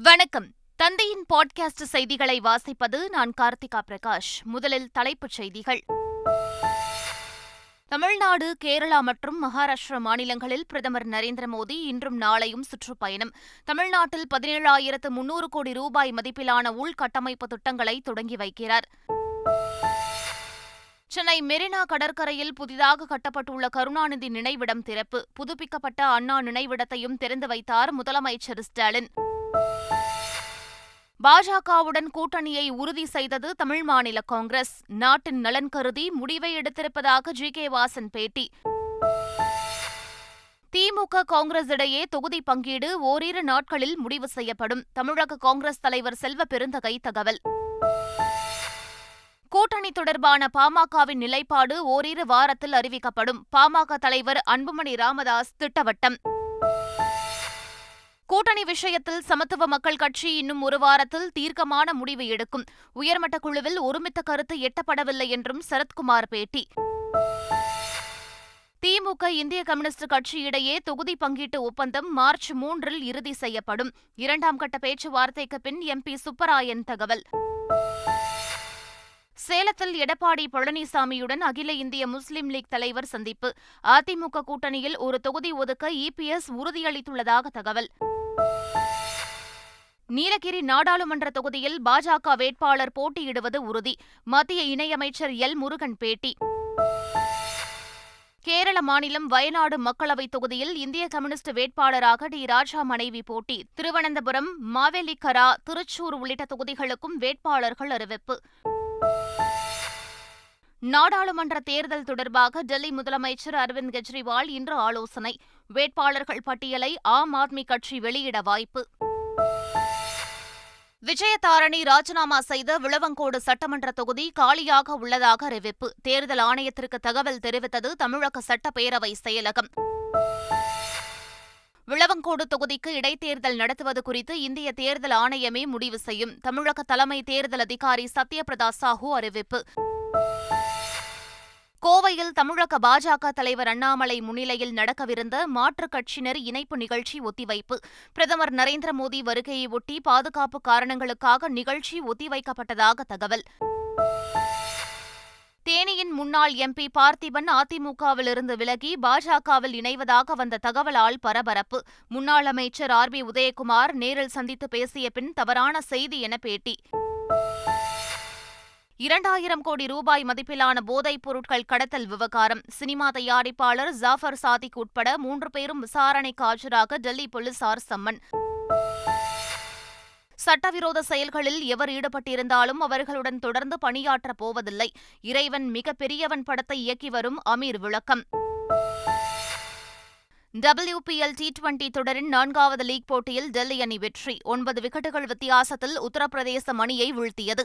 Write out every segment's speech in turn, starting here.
வணக்கம். தந்தையின் பாட்காஸ்ட் செய்திகளை வாசிப்பது நான் கார்த்திகா பிரகாஷ். முதலில் தலைப்புச் செய்திகள். தமிழ்நாடு கேரளா மற்றும் மகாராஷ்டிரா மாநிலங்களில் பிரதமர் நரேந்திர மோடி இன்றும் நாளையும் சுற்றுப்பயணம். தமிழ்நாட்டில் பதினேழாயிரத்து முன்னூறு கோடி ரூபாய் மதிப்பிலான உள்கட்டமைப்பு திட்டங்களை தொடங்கி வைக்கிறார். சென்னை மெரினா கடற்கரையில் புதிதாக கட்டப்பட்டுள்ள கருணாநிதி நினைவிடம் திறப்பு. புதுப்பிக்கப்பட்ட அண்ணா நினைவிடத்தையும் திறந்து வைத்தார் முதலமைச்சர் ஸ்டாலின். பாஜகவுடன் கூட்டணியை உறுதி செய்தது தமிழ் மாநில காங்கிரஸ். நாட்டின் நலன் கருதி முடிவை எடுத்திருப்பதாக ஜி. கே. வாசன் பேட்டி. திமுக காங்கிரஸ் இடையே தொகுதி பங்கீடு ஓரிரு நாட்களில் முடிவு செய்யப்படும். தமிழக காங்கிரஸ் தலைவர் செல்வ பெருந்தகை தகவல். கூட்டணி தொடர்பான பாமகவின் நிலைப்பாடு ஓரிரு வாரத்தில் அறிவிக்கப்படும். பாமக தலைவர் அன்புமணி ராமதாஸ் திட்டவட்டம். கூட்டணி விஷயத்தில் சமத்துவ மக்கள் கட்சி இன்னும் ஒரு வாரத்தில் தீர்க்கமான முடிவு எடுக்கும். உயர்மட்ட குழுவில் ஒருமித்த கருத்து எட்டப்படவில்லை என்றும் சரத்குமார் பேட்டி. திமுக இந்திய கம்யூனிஸ்ட் கட்சி இடையே தொகுதி பங்கீட்டு ஒப்பந்தம் மார்ச் மூன்றில் இறுதி செய்யப்படும். இரண்டாம் கட்ட பேச்சுவார்த்தைக்கு பின் எம்பி சுப்பராயன் தகவல். சேலத்தில் எடப்பாடி பழனிசாமியுடன் அகில இந்திய முஸ்லிம் லீக் தலைவர் சந்திப்பு. அதிமுக கூட்டணியில் ஒரு தொகுதி ஒதுக்க இபிஎஸ் உறுதியளித்துள்ளதாக தகவல். நீலகிரி நாடாளுமன்ற தொகுதியில் பாஜக வேட்பாளர் போட்டியிடுவது உறுதி. மத்திய இணையமைச்சர் எல். முருகன் பேட்டி. கேரள மாநிலம் வயநாடு மக்களவைத் தொகுதியில் இந்திய கம்யூனிஸ்ட் வேட்பாளராக டி. ராஜா மனைவி போட்டி. திருவனந்தபுரம் மாவேலிக்கரா திருச்சூர் உள்ளிட்ட தொகுதிகளுக்கும் வேட்பாளர்கள் அறிவிப்பு. நாடாளுமன்ற தேர்தல் தொடர்பாக டெல்லி முதலமைச்சர் அரவிந்த் கெஜ்ரிவால் இன்று ஆலோசனை. வேட்பாளர்கள் பட்டியலை ஆம் ஆத்மி கட்சி வெளியிட வாய்ப்பு. விஜயதாரணி ராஜினாமா செய்த விளவங்கோடு சட்டமன்ற தொகுதி காலியாக உள்ளதாக அறிவிப்பு. தேர்தல் ஆணையத்திற்கு தகவல் தெரிவித்தது தமிழக சட்டப்பேரவை செயலகம். விளவங்கோடு தொகுதிக்கு இடைத்தேர்தல் நடத்துவது குறித்து இந்திய தேர்தல் ஆணையமே முடிவு செய்யும். தமிழக தலைமை தேர்தல் அதிகாரி சத்யபிரதா சாஹூ அறிவிப்பு. கோவையில் தமிழக பாஜக தலைவர் அண்ணாமலை முன்னிலையில் நடக்கவிருந்த மாற்றுக் கட்சியினர் இணைப்பு நிகழ்ச்சி ஒத்திவைப்பு. பிரதமர் நரேந்திர மோடி வருகையை ஒட்டி பாதுகாப்பு காரணங்களுக்காக நிகழ்ச்சி ஒத்திவைக்கப்பட்டதாக தகவல். தேனியின் முன்னாள் எம்பி பார்த்திபன் அதிமுகவிலிருந்து விலகி பாஜகவில் இணைவதாக வந்த தகவலால் பரபரப்பு. முன்னாள் அமைச்சர் ஆர் பி உதயகுமார் நேரில் சந்தித்து பேசிய பின் தவறான செய்தி என பேட்டி. இரண்டாயிரம் கோடி ரூபாய் மதிப்பிலான போதைப் பொருட்கள் கடத்தல் விவகாரம். சினிமா தயாரிப்பாளர் ஜாஃபர் சாதிக் உட்பட மூன்று பேரும் விசாரணைக்கு ஆஜராக டெல்லி போலீசார் சம்மன். சட்டவிரோத செயல்களில் எவர் ஈடுபட்டிருந்தாலும் அவர்களுடன் தொடர்ந்து பணியாற்றப் போவதில்லை. இறைவன் மிக பெரியவன் படத்தை இயக்கி வரும் அமீர் விளக்கம். டபிள்யூபிஎல் டி டுவெண்டி தொடரின் நான்காவது லீக் போட்டியில் டெல்லி அணி வெற்றி. ஒன்பது விக்கெட்டுகள் வித்தியாசத்தில் உத்தரப்பிரதேசம் அணியை வீழ்த்தியது.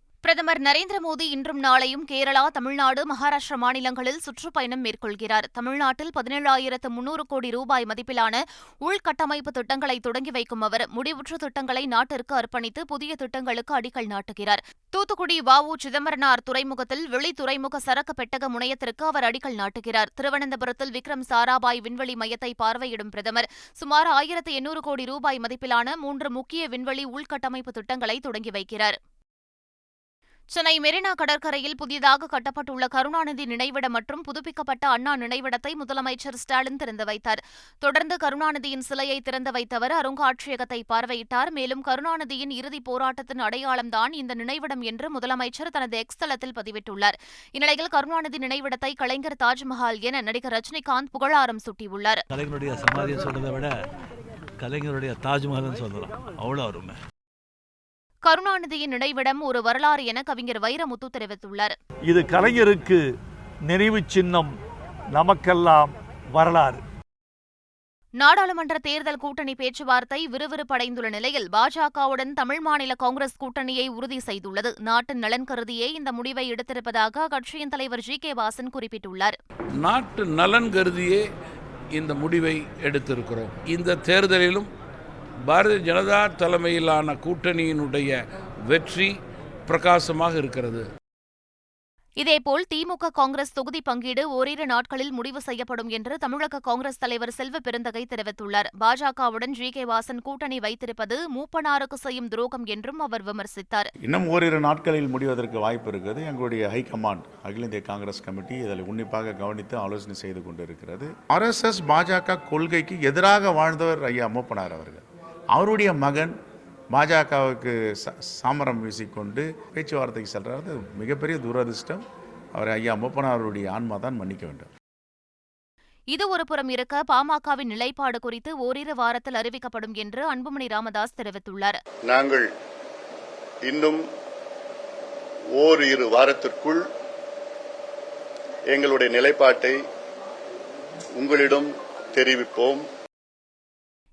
பிரதமர் நரேந்திர மோடி இன்றும் நாளையும் கேரளா தமிழ்நாடு மகாராஷ்டிரா மாநிலங்களில் சுற்றுப்பயணம் மேற்கொள்கிறார். தமிழ்நாட்டில் பதினேழாயிரத்து முன்னூறு கோடி ரூபாய் மதிப்பிலான உள்கட்டமைப்பு திட்டங்களை தொடங்கி வைக்கும் அவர் முடிவுற்ற திட்டங்களை நாட்டிற்கு அர்ப்பணித்து புதிய திட்டங்களுக்கு அடிக்கல் நாட்டுகிறார். தூத்துக்குடி வஉ சிதம்பரனார் துறைமுகத்தில் வெளித்துறைமுக சரக்கு பெட்டக முனையத்திற்கு அவர் அடிக்கல் நாட்டுகிறார். திருவனந்தபுரத்தில் விக்ரம் சாராபாய் விண்வெளி மையத்தை பார்வையிடும் பிரதமர் சுமார் ஆயிரத்து எண்ணூறு கோடி ரூபாய் மதிப்பிலான மூன்று முக்கிய விண்வெளி உள்கட்டமைப்பு திட்டங்களை தொடங்கி வைக்கிறார். சென்னை மெரினா கடற்கரையில் புதிதாக கட்டப்பட்டுள்ள கருணாநிதி நினைவிடம் மற்றும் புதுப்பிக்கப்பட்ட அண்ணா நினைவிடத்தை முதலமைச்சர் ஸ்டாலின் திறந்து வைத்தார். தொடர்ந்து கருணாநிதியின் சிலையை திறந்து வைத்தவர் அருங்காட்சியகத்தை பார்வையிட்டார். மேலும் கருணாநிதியின் இறுதிப் போராட்டத்தின் அடையாளம்தான் இந்த நினைவிடம் என்று முதலமைச்சர் தனது எக்ஸ் தளத்தில் பதிவிட்டுள்ளார். இந்நிலையில் கருணாநிதி நினைவிடத்தை கலைஞர் தாஜ்மஹால் என நடிகர் ரஜினிகாந்த் புகழாரம் சூட்டியுள்ளார். கலைஞருடைய தாஜ்மஹால் சொல்லலாம். அவ்வளோ அருமை. கருணாநிதியின் நினைவிடம் ஒரு வரலாறு என கவிஞர் வைரமுத்து தெரிவித்துள்ளார். இது கலைஞருக்கு நினைவு சின்னம் நமக்கெல்லாம் வரலாறு. நாடாளுமன்ற தேர்தல் கூட்டணி பேச்சுவார்த்தை விறுவிறுப்படைந்துள்ள நிலையில் பாஜகவுடன் தமிழ் மாநில காங்கிரஸ் கூட்டணியை உறுதி செய்துள்ளது. நாட்டின் நலன் கருதியே இந்த முடிவை எடுத்திருப்பதாக அக்கட்சியின் தலைவர் ஜி. கே. வாசன் குறிப்பிட்டுள்ளார். நாட்டு நலன் கருதியே இந்த முடிவை எடுத்திருக்கிறோம். இந்த தேர்தலிலும் பாரதிய ஜனதா தலைமையிலான கூட்டணியினுடைய வெற்றி பிரகாசமாக இருக்கிறது. இதேபோல் திமுக காங்கிரஸ் தொகுதி பங்கீடு ஓரிரு நாட்களில் முடிவு செய்யப்படும் என்று தமிழக காங்கிரஸ் தலைவர் செல்வ பெருந்தகை தெரிவித்துள்ளார். பாஜகவுடன் ஜி கே வாசன் கூட்டணி வைத்திருப்பது மூப்பனாருக்கு செய்யும் துரோகம் என்றும் அவர் விமர்சித்தார். இன்னும் ஓரிரு நாட்களில் முடிவதற்கு வாய்ப்பு இருக்குது. எங்களுடைய ஹைகமாண்ட் அகில இந்திய காங்கிரஸ் கமிட்டி இதில் உன்னிப்பாக கவனித்து ஆலோசனை செய்து கொண்டிருக்கிறது. ஆர்எஸ்எஸ் பாஜக கொள்கைக்கு எதிராக வாழ்ந்தவர் ஐயா மூப்பனார் அவர்கள். அவருடைய மகன் பாஜகவுக்கு ச- சாமரம் வீசிக்கொண்டு பேச்சுவார்த்தைக்கு செல்றார். அது மிகப்பெரிய துரதிர்ஷ்டம். அவர் ஐயா மூப்பனாருடைய ஆன்மா தான் மன்னிக்க வேண்டும். இது ஒருபுறம் இருக்க பாமகவின் நிலைப்பாடு குறித்து ஓரிரு வாரத்தில் அறிவிக்கப்படும் என்று அன்புமணி ராமதாஸ் தெரிவித்துள்ளார். நாங்கள் இன்னும் ஓரிரு வாரத்திற்குள் எங்களுடைய நிலைப்பாட்டை உங்களிடம் தெரிவிப்போம்.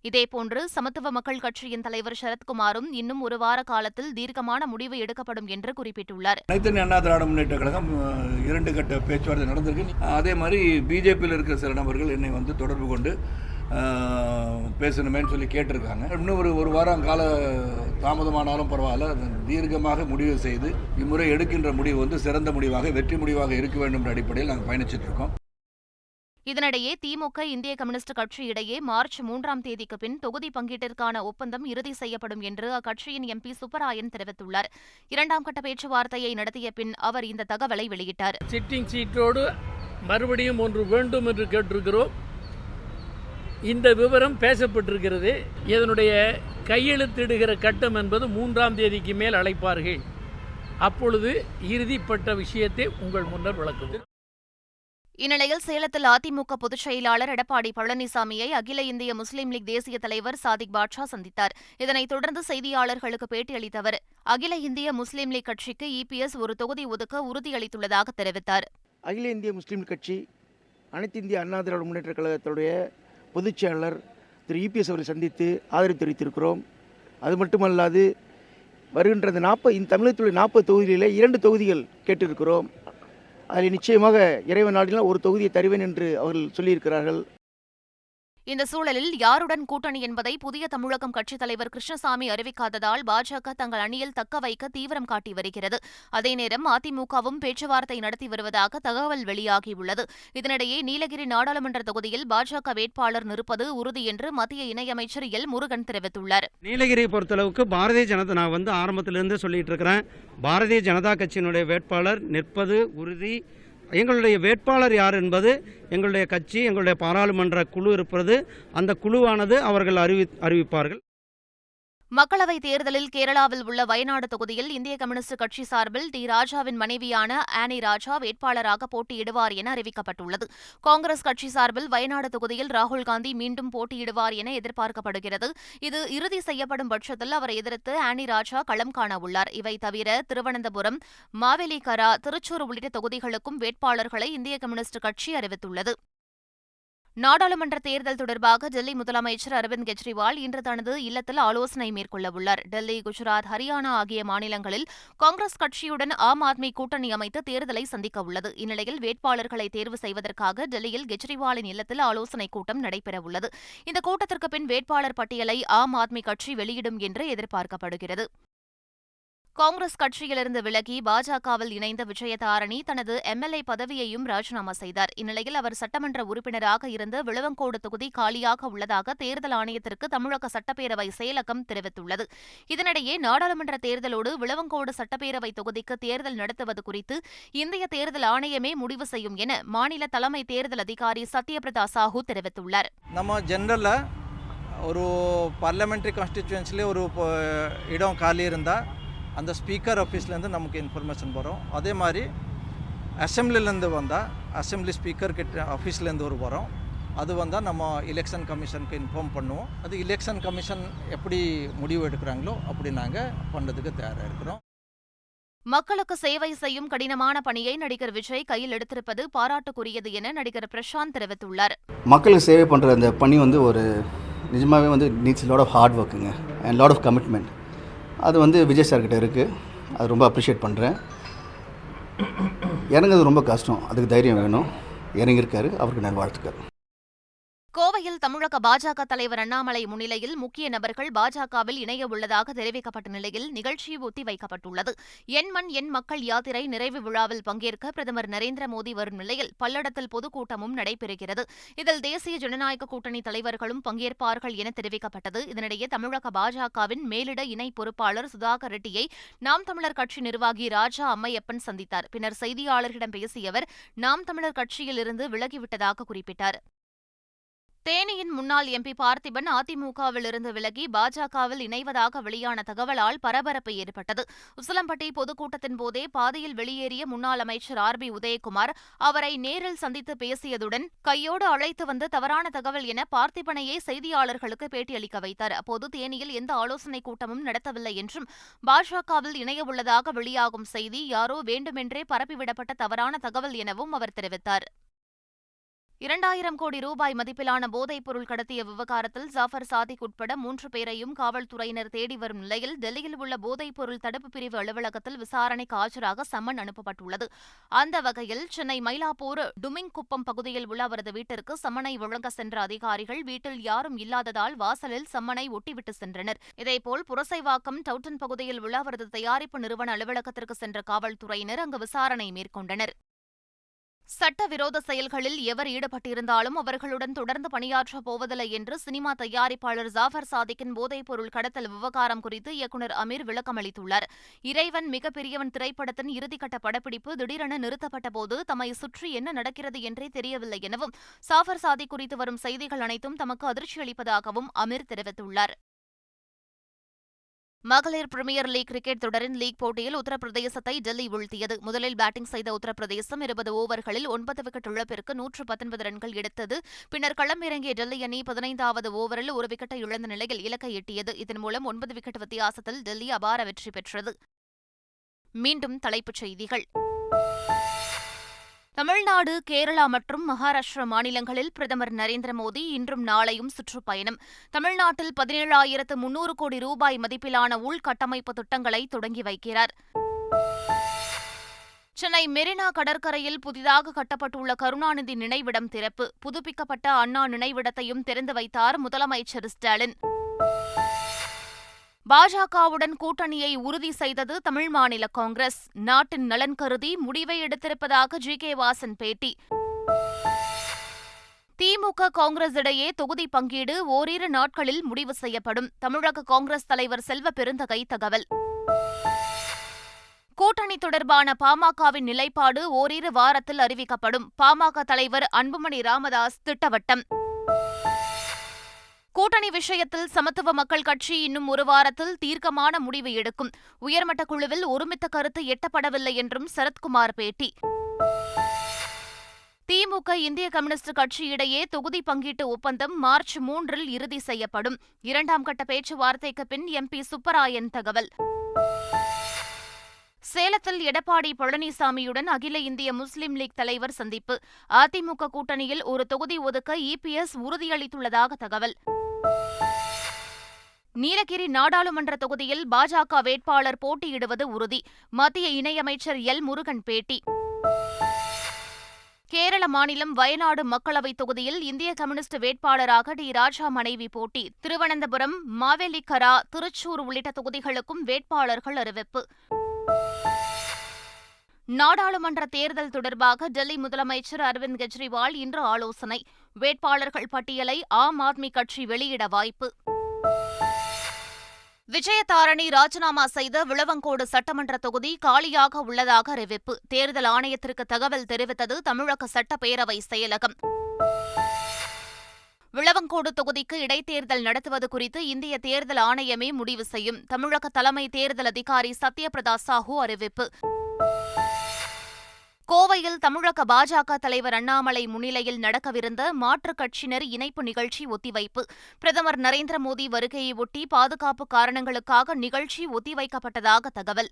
இதேபோன்று சமத்துவ மக்கள் கட்சியின் தலைவர் சரத்குமாரும் இன்னும் ஒரு வார காலத்தில் தீர்க்கமான முடிவு எடுக்கப்படும் என்று குறிப்பிட்டுள்ளார். அனைத்து அண்ணா திராவிட முன்னேற்ற கழகம் இரண்டு கட்ட பேச்சுவார்த்தை நடந்திருக்கு. அதே மாதிரி பிஜேபியில் இருக்கிற சில நபர்கள் என்னை வந்து தொடர்பு கொண்டு பேசணுமேன்னு சொல்லி கேட்டிருக்காங்க. இன்னும் ஒரு ஒரு வாரம் கால தாமதமானாலும் பரவாயில்ல. தீர்க்கமாக முடிவு செய்து இம்முறை எடுக்கின்ற முடிவு வந்து சிறந்த முடிவாக வெற்றி முடிவாக இருக்க வேண்டும் என்ற அடிப்படையில் நாங்கள் பயணிச்சிட்டு இருக்கோம். இதனிடையே திமுக இந்திய கம்யூனிஸ்ட் கட்சி இடையே மார்ச் மூன்றாம் தேதிக்கு பின் தொகுதி பங்கீட்டிற்கான ஒப்பந்தம் இறுதி செய்யப்படும் என்று அக்கட்சியின் எம்பி சுப்பராயன் தெரிவித்துள்ளார். இரண்டாம் கட்ட பேச்சுவார்த்தையை நடத்திய பின் அவர் இந்த தகவலை வெளியிட்டார். சிட்டிங் சீட்டோடு மறுபடியும் ஒன்று வேண்டும் என்று கேட்டிருக்கிறோம். இந்த விவரம் பேசப்பட்டிருக்கிறது. இதனுடைய கையெழுத்திடுகிற கட்டம் என்பது மூன்றாம் தேதிக்கு மேல் அழைப்பார்கள். அப்பொழுது இறுதிப்பட்ட விஷயத்தை உங்கள் முன்னர் விளக்குவோம். இந்நிலையில் சேலத்தில் அதிமுக பொதுச் செயலாளர் எடப்பாடி பழனிசாமியை அகில இந்திய முஸ்லீம் லீக் தேசிய தலைவர் சாதிக் பாட்ஷா சந்தித்தார். இதனைத் தொடர்ந்து செய்தியாளர்களுக்கு பேட்டியளித்த அவர் அகில இந்திய முஸ்லீம் லீக் கட்சிக்கு இபிஎஸ் ஒரு தொகுதி ஒதுக்க உறுதியளித்துள்ளதாக தெரிவித்தார். அகில இந்திய முஸ்லீம் கட்சி அனைத்து இந்திய அண்ணா திராவிட முன்னேற்ற கழகத்துடைய பொதுச் செயலாளர் திரு இபிஎஸ் அவரை சந்தித்து ஆதரவு தெரிவித்திருக்கிறோம். அது மட்டுமல்லாது வருகின்ற நாற்பது இந்த தமிழகத்துடைய நாற்பது தொகுதிகளில் இரண்டு தொகுதிகள் கேட்டிருக்கிறோம். அதில் நிச்சயமாக இறைவன் நாடினால் ஒரு தொகுதியை தருவேன் என்று அவர்கள் சொல்லியிருக்கிறார்கள். இந்த சூழலில் யாருடன் கூட்டணி என்பதை புதிய தமிழகம் கட்சித் தலைவர் கிருஷ்ணசாமி அறிவிக்காததால் பாஜக தங்கள் அணியில் தக்க வைக்க தீவிரம் காட்டி வருகிறது. அதே நேரம் அதிமுகவும் பேச்சுவார்த்தை நடத்தி வருவதாக தகவல் வெளியாகியுள்ளது. இதனிடையே நீலகிரி நாடாளுமன்ற தொகுதியில் பாஜக வேட்பாளர் நிற்பது உறுதி என்று மத்திய இணையமைச்சர் எல். முருகன் தெரிவித்துள்ளார். நீலகிரியை பொறுத்தளவுக்கு பாரதிய ஜனதா நான் வந்து ஆரம்பத்திலிருந்து சொல்லிட்டு இருக்கிறேன். பாரதிய ஜனதா கட்சியினுடைய வேட்பாளர் நிற்பது உறுதி. எங்களுடைய வேட்பாளர் யார் என்பது எங்களுடைய கட்சி எங்களுடைய பாராளுமன்ற குழு இருப்பது அந்த குழுவானது அவர்கள் அறிவி அறிவிப்பார்கள். மக்களவைத் தேர்தலில் கேரளாவில் உள்ள வயநாடு தொகுதியில் இந்திய கம்யூனிஸ்ட் கட்சி சார்பில் டி. ராஜாவின் மனைவியான ஆனி ராஜா வேட்பாளராக போட்டியிடுவார் என அறிவிக்கப்பட்டுள்ளது. காங்கிரஸ் கட்சி சார்பில் வயநாடு தொகுதியில் ராகுல் காந்தி மீண்டும் போட்டியிடுவார் என எதிர்பார்க்கப்படுகிறது. இது இறுதி செய்யப்படும் பட்சத்தில் அவரை எதிர்த்து ஆனி ராஜா களம் காண உள்ளார். இவை தவிர திருவனந்தபுரம் மாவேலிகரா திருச்சூர் உள்ளிட்ட தொகுதிகளுக்கும் வேட்பாளர்களை இந்திய கம்யூனிஸ்ட் கட்சி அறிவித்துள்ளது. நாடாளுமன்ற தேர்தல் தொடர்பாக டெல்லி முதலமைச்சர் அரவிந்த் கெஜ்ரிவால் இன்று தனது இல்லத்தில் ஆலோசனை மேற்கொள்ளவுள்ளார். டெல்லி குஜராத் ஹரியானா ஆகிய மாநிலங்களில் காங்கிரஸ் கட்சியுடன் ஆம் ஆத்மி கூட்டணி அமைத்து தேர்தலை சந்திக்க உள்ளது இந்நிலையில் வேட்பாளர்களை தேர்வு செய்வதற்காக டெல்லியில் கெஜ்ரிவாலின் இல்லத்தில் ஆலோசனைக் கூட்டம் நடைபெறவுள்ளது. இந்த கூட்டத்திற்கு பின் வேட்பாளர் பட்டியலை ஆம் ஆத்மி கட்சி வெளியிடும் என்று எதிர்பார்க்கப்படுகிறது. காங்கிரஸ் கட்சியிலிருந்து விலகி பாஜகவில் இணைந்த விஜயதாரணி தனது எம்எல்ஏ பதவியையும் ராஜினாமா செய்தார். இந்நிலையில் அவர் சட்டமன்ற உறுப்பினராக இருந்து விளவங்கோடு தொகுதி காலியாக உள்ளதாக தேர்தல் ஆணையத்திற்கு தமிழக சட்டப்பேரவை செயலகம் தெரிவித்துள்ளது. இதனிடையே நாடாளுமன்ற தேர்தலோடு விளவங்கோடு சட்டப்பேரவை தொகுதிக்கு தேர்தல் நடத்துவது குறித்து இந்திய தேர்தல் ஆணையமே முடிவு செய்யும் என மாநில தலைமை தேர்தல் அதிகாரி சத்யபிரதா சாஹூ தெரிவித்துள்ளார். நம்ம ஜென்ரலில் ஒரு பார்லமெண்ட்ரி கான்ஸ்டிச்சுவன்சிலே ஒரு இடம் காலி இருந்தால் அந்த ஸ்பீக்கர் ஆஃபீஸ்லேருந்து நமக்கு இன்ஃபர்மேஷன் வரும். அதே மாதிரி அசெம்பிளிலேருந்து வந்தால் அசெம்பிளி ஸ்பீக்கர் கிட்ட ஆஃபீஸ்லேருந்து ஒரு வரும். அது வந்தால் நம்ம எலெக்ஷன் கமிஷனுக்கு இன்ஃபார்ம் பண்ணுவோம். அது எலெக்ஷன் கமிஷன் எப்படி முடிவு எடுக்கிறாங்களோ அப்படி நாங்கள் பண்ணுறதுக்கு தயாராக இருக்கிறோம். மக்களுக்கு சேவை செய்யும் கடினமான பணியை நடிகர் விஜய் கையில் எடுத்திருப்பது பாராட்டுக்குரியது என நடிகர் பிரசாந்த் தெரிவித்துள்ளார். மக்களுக்கு சேவை பண்ணுற அந்த பணி வந்து ஒரு நிஜமாகவே வந்து நீட்ஸ் லாட் ஆஃப் ஹார்ட் ஒர்க்குங்க அண்ட் லாட் ஆஃப் கமிட்மெண்ட் அது வந்து விஜய் சார்கிட்ட இருக்குது அது ரொம்ப அப்ரிஷியேட் பண்ணுறேன் இறங்குறது ரொம்ப கஷ்டம். அதுக்கு தைரியம் வேணும். இறங்கியிருக்காரு. அவருக்கு நல்வாழ்த்துக்கள் கோவையில் தமிழக பாஜக தலைவர் அண்ணாமலை முன்னிலையில் முக்கிய நபர்கள் பாஜகவில் இணைய உள்ளதாக தெரிவிக்கப்பட்ட நிலையில் நிகழ்ச்சி ஒத்திவைக்கப்பட்டுள்ளது என் மண் என் மக்கள் யாத்திரை நிறைவு விழாவில் பங்கேற்க பிரதமர் நரேந்திர மோடி வரும் நிலையில் பல்லடத்தில் பொதுக்கூட்டமும் நடைபெறுகிறது. இதில் தேசிய ஜனநாயக கூட்டணி தலைவர்களும் பங்கேற்பார்கள் என தெரிவிக்கப்பட்டது. இதனிடையே தமிழக பாஜகவின் மேலிட இணை பொறுப்பாளர் சுதாகர் ரெட்டியை நாம் தமிழர் கட்சி நிர்வாகி ராஜா அம்மையப்பன் சந்தித்தார். பின்னர் செய்தியாளர்களிடம் பேசிய அவர் நாம் தமிழர் கட்சியிலிருந்து விலகிவிட்டதாக குறிப்பிட்டார். தேனியின் முன்னாள் எம்பி பார்த்திபன் அதிமுகவிலிருந்து விலகி பாஜகவில் இணைவதாக வெளியான தகவலால் பரபரப்பு ஏற்பட்டது. உசிலம்பட்டி பொதுக்கூட்டத்தின் போதே பாதியில் வெளியேறிய முன்னாள் அமைச்சர் ஆர் பி உதயகுமார் அவரை நேரில் சந்தித்து பேசியதுடன் கையோடு அழைத்து வந்து தவறான தகவல் என பார்த்திபனையே செய்தியாளர்களுக்கு பேட்டியளிக்க வைத்தார். அப்போது தேனியில் எந்த ஆலோசனைக் கூட்டமும் நடத்தவில்லை என்றும் பாஜகவில் இணையவுள்ளதாக வெளியாகும் செய்தி யாரோ வேண்டுமென்றே பரப்பிவிடப்பட்ட தவறான தகவல் எனவும் அவர் தெரிவித்தார். இரண்டாயிரம் கோடி ரூபாய் மதிப்பிலான போதைப் பொருள் கடத்திய விவகாரத்தில் ஜாஃபர் சாதிக் உட்பட மூன்று பேரையும் காவல்துறையினர் தேடி வரும் நிலையில் டெல்லியில் உள்ள போதைப் பொருள் தடுப்பு பிரிவு அலுவலகத்தில் விசாரணைக்கு ஆஜராக சம்மன் அனுப்பப்பட்டுள்ளது. அந்த வகையில் சென்னை மயிலாப்பூர் டுமிங்குப்பம் பகுதியில் உள்ள அவரது வீட்டிற்கு சம்மனை வழங்க சென்ற அதிகாரிகள் வீட்டில் யாரும் இல்லாததால் வாசலில் சம்மனை ஒட்டிவிட்டு சென்றனர். இதேபோல் புரசைவாக்கம் டவுட்டன் பகுதியில் உள்ள அவரது தயாரிப்பு நிறுவன அலுவலகத்திற்கு சென்ற காவல்துறையினர் அங்கு விசாரணை மேற்கொண்டனர். சட்டவிரோத செயல்களில் எவர் ஈடுபட்டிருந்தாலும் அவர்களுடன் தொடர்ந்து பணியாற்றப் போவதில்லை என்று சினிமா தயாரிப்பாளர் ஜாஃபர் சாதிக்கின் போதைப்பொருள் கடத்தல் விவகாரம் குறித்து இயக்குநர் அமீர் விளக்கமளித்துள்ளார். இறைவன் மிகப்பெரியவன் திரைப்படத்தின் இறுதிக்கட்ட படப்பிடிப்பு திடீரென நிறுத்தப்பட்ட போது தம்மை சுற்றி என்ன நடக்கிறது என்றே தெரியவில்லை எனவும் சாஃபர் சாதி குறித்து வரும் செய்திகள் அனைத்தும் தமக்கு அதிர்ச்சியளிப்பதாகவும் அமீர் தெரிவித்துள்ளார். மகளிர் பிரீமியர் லீக் கிரிக்கெட் தொடரின் லீக் போட்டியில் உத்தரப்பிரதேசத்தை டெல்லி வீழ்த்தியது. முதலில் பேட்டிங் செய்த உத்தரப்பிரதேசம் இருபது ஓவர்களில் ஒன்பது விக்கெட் இழப்பிற்கு நூற்று பத்தொன்பது ரன்கள் எடுத்தது. பின்னர் களமிறங்கிய டெல்லி அணி பதினைந்தாவது ஓவரில் ஒரு விக்கெட்டை இழந்த நிலையில் இலக்கை எட்டியது. இதன் மூலம் ஒன்பது விக்கெட் வித்தியாசத்தில் டெல்லி அபார வெற்றி பெற்றது. மீண்டும் தலைப்புச் செய்திகள். தமிழ்நாடு கேரளா மற்றும் மகாராஷ்டிரா மாநிலங்களில் பிரதமர் நரேந்திர மோடி இன்றும் நாளையும் சுற்றுப்பயணம். தமிழ்நாட்டில் பதினேழாயிரத்து முன்னூறு கோடி ரூபாய் மதிப்பிலான உள்கட்டமைப்பு திட்டங்களை தொடங்கி வைக்கிறார். சென்னை மெரினா கடற்கரையில் புதிதாக கட்டப்பட்டுள்ள கருணாநிதி நினைவிடம் திறப்பு. புதுப்பிக்கப்பட்ட அண்ணா நினைவிடத்தையும் திறந்து வைத்தார் முதலமைச்சர் ஸ்டாலின். பாஜகவுடன் கூட்டணியை உறுதி செய்தது தமிழ் மாநில காங்கிரஸ். நாட்டின் நலன் கருதி முடிவை எடுத்திருப்பதாக ஜி. கே. வாசன் பேட்டி. திமுக காங்கிரஸ் இடையே தொகுதி பங்கீடு ஓரிரு நாட்களில் முடிவு செய்யப்படும். தமிழக காங்கிரஸ் தலைவர் செல்வ பெருந்தகை தகவல். கூட்டணி தொடர்பான பாமகவின் நிலைப்பாடு ஓரிரு வாரத்தில் அறிவிக்கப்படும். பாமக தலைவர் அன்புமணி ராமதாஸ் திட்டவட்டம். கூட்டணி விஷயத்தில் சமத்துவ மக்கள் கட்சி இன்னும் ஒரு வாரத்தில் தீர்க்கமான முடிவு எடுக்கும். உயர்மட்ட குழுவில் ஒருமித்த கருத்து எட்டப்படவில்லை என்றும் சரத்குமார் பேட்டி. திமுக இந்திய கம்யூனிஸ்ட் கட்சி இடையே தொகுதி பங்கீட்டு ஒப்பந்தம் மார்ச் மூன்றில் இறுதி செய்யப்படும். இரண்டாம் கட்ட பேச்சுவார்த்தைக்கு பின் எம்பி சுப்பராயன் தகவல். சேலத்தில் எடப்பாடி பழனிசாமியுடன் அகில இந்திய முஸ்லிம் லீக் தலைவர் சந்திப்பு. அதிமுக கூட்டணியில் ஒரு தொகுதி ஒதுக்க இபிஎஸ் உறுதியளித்துள்ளதாக தகவல். நீலகிரி நாடாளுமன்ற தொகுதியில் பாஜக வேட்பாளர் போட்டியிடுவது உறுதி. மத்திய இணையமைச்சர் எல். முருகன் பேட்டி. கேரள மாநிலம் வயநாடு மக்களவைத் தொகுதியில் இந்திய கம்யூனிஸ்ட் வேட்பாளராக டி. ராஜா மனைவி போட்டி. திருவனந்தபுரம் மாவேலிக்கரா திருச்சூர் உள்ளிட்ட தொகுதிகளுக்கும் வேட்பாளர்கள் அறிவிப்பு. நாடாளுமன்ற தேர்தல் தொடர்பாக டெல்லி முதலமைச்சர் அரவிந்த் கெஜ்ரிவால் இன்று ஆலோசனை. வேட்பாளர்கள் பட்டியலை ஆம் ஆத்மி கட்சி வெளியிட வாய்ப்பு. விஜயதாரணி ராஜினாமா செய்த விளவங்கோடு சட்டமன்ற தொகுதி காலியாக உள்ளதாக அறிவிப்பு. தேர்தல் ஆணையத்திற்கு தகவல் தெரிவித்தது தமிழக சட்டப்பேரவை செயலகம். விளவங்கோடு தொகுதிக்கு இடைத்தேர்தல் நடத்துவது குறித்து இந்திய தேர்தல் ஆணையமே முடிவு செய்யும். தமிழக தலைமை தேர்தல் அதிகாரி சத்யபிரதா சாஹூ அறிவிப்பு. கோவையில் தமிழக பாஜக தலைவர் அண்ணாமலை முன்னிலையில் நடக்கவிருந்த மாற்றுக் கட்சியினர் இணைப்பு நிகழ்ச்சி ஒத்திவைப்பு. பிரதமர் நரேந்திர மோடி வருகையை ஒட்டி பாதுகாப்பு காரணங்களுக்காக நிகழ்ச்சி ஒத்திவைக்கப்பட்டதாக தகவல்.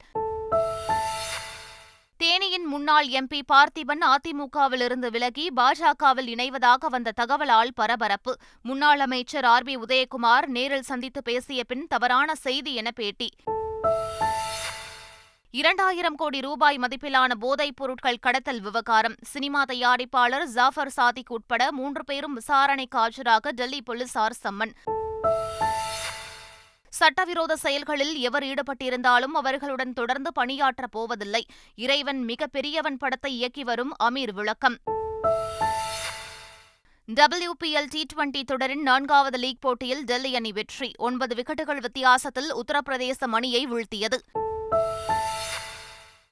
தேனியின் முன்னாள் எம்பி பார்த்திபன் அதிமுகவிலிருந்து விலகி பாஜகவில் இணைவதாக வந்த தகவலால் பரபரப்பு. முன்னாள் அமைச்சர் ஆர் பி உதயகுமார் நேரில் சந்தித்து பேசிய பின் தவறான செய்தி என பேட்டி. இரண்டாயிரம் கோடி ரூபாய் மதிப்பிலான போதைப் பொருட்கள் கடத்தல் விவகாரம். சினிமா தயாரிப்பாளர் ஜாஃபர் சாதிக் உட்பட மூன்று பேரும் விசாரணைக்கு ஆஜராக டெல்லி போலீசார் சம்மன். சட்டவிரோத செயல்களில் எவர் ஈடுபட்டிருந்தாலும் அவர்களுடன் தொடர்ந்து பணியாற்றப் போவதில்லை. இறைவன் மிக பெரியவன் படத்தை இயக்கி வரும் அமீர் விளக்கம். டபிள்யூபிஎல் டி டுவெண்டி தொடரின் நான்காவது லீக் போட்டியில் டெல்லி அணி வெற்றி. ஒன்பது விக்கெட்டுகள் வித்தியாசத்தில் உத்தரப்பிரதேசம் அணியை வீழ்த்தியது.